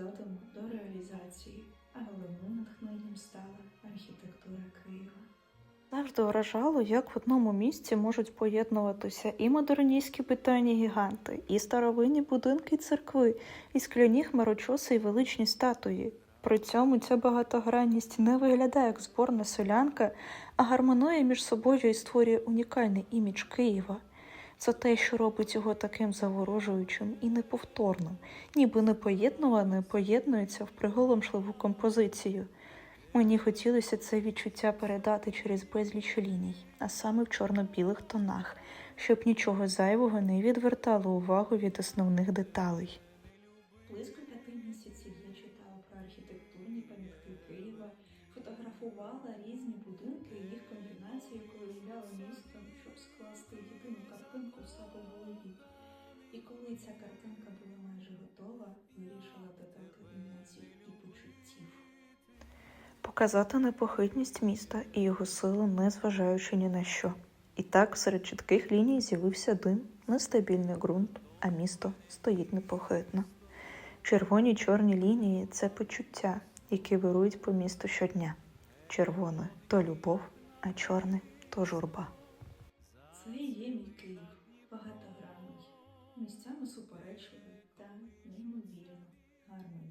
задуму до реалізації, а головним натхненням стала архітектура Києва. Завжди вражало, як в одному місці можуть поєднуватися і модерністські питання гіганти, і старовинні будинки церкви, і скляні хмарочоси і величні статуї. При цьому ця багатогранність не виглядає як зборна селянка, а гармонує між собою і створює унікальний імідж Києва. Це те, що робить його таким заворожуючим і неповторним, ніби не поєднуване поєднується в приголомшливу композицію. Мені хотілося це відчуття передати через безліч ліній, а саме в чорно-білих тонах, щоб нічого зайвого не відвертало увагу від основних деталей. Близько п'яти місяців я читала про архітектурні пам'ятки Києва, фотографувала різні будинки і їх І коли ця картинка була майже готова, вирішила додати емоцій і почуттів. Показати непохитність міста і його силу, не зважаючи ні на що. І так серед чітких ліній з'явився дим, нестабільний ґрунт, а місто стоїть непохитно. Червоні чорні лінії це почуття, які вирують по місту щодня. Червоне то любов, а чорне то журба. Це є мій Київ, багато місцями суперечливий та неймовірно гармонійний.